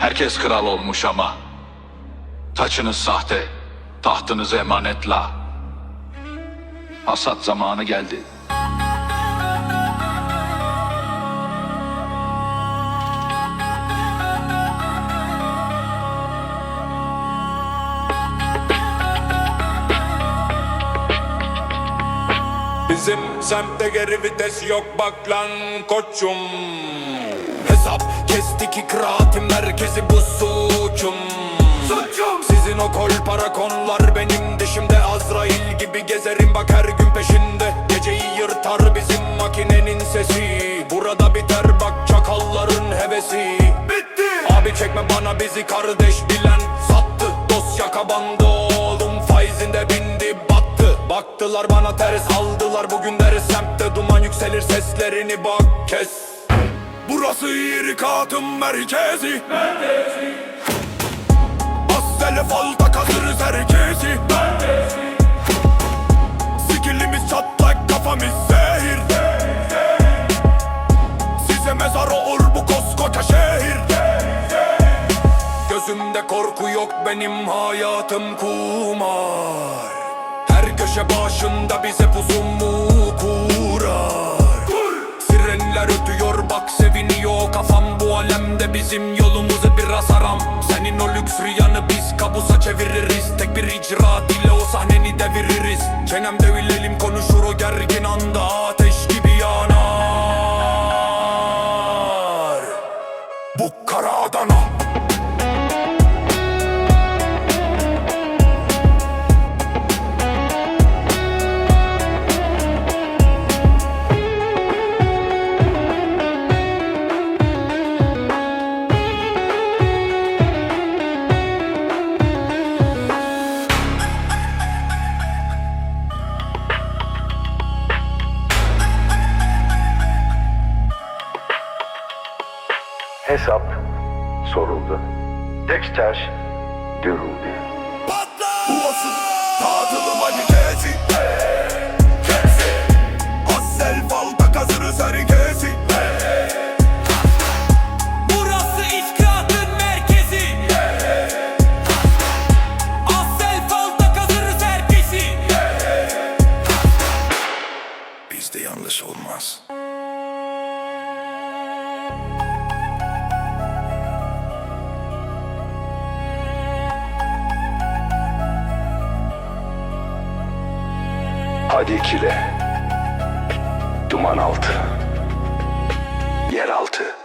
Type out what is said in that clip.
Herkes kral olmuş ama. Taçınız sahte, tahtınız emanetla. Hasat zamanı geldi. Bizim semtte geri vites yok bak lan koçum Hesap. Kestik ikratı merkezi bu suçum. Suçum. Sizin o kol para konular benim dışımda Azrail gibi gezerim bak her gün peşinde. Geceyi yırtar bizim makinenin sesi. Burada biter bak çakalların hevesi. Bitti. Abi çekme bana bizi kardeş bilen sattı. Dosya kabandı oğlum faizinde bindi battı. Baktılar bana ters aldılar bugünleri semtte duman yükselir seslerini bak kes Burası irikatın merkezi. Asel falda kazırız herkesi Skillimiz çatlak kafamız zehir. Size mezar olur bu koskoca şehir. Gözümde korku yok benim hayatım kumar. Her köşe başında bize bizim yolumuzu biraz aram. Senin o lüks rüyanı biz kabusa çeviririz. Tek bir icraat ile o sahneni deviririz. Çenem dövülelim konuşur o gergin anda. Ateş gibi yanar. Bu kara Adana Hesap soruldu. Dexter görüldü. Vadi Kile Duman altı. Yer altı.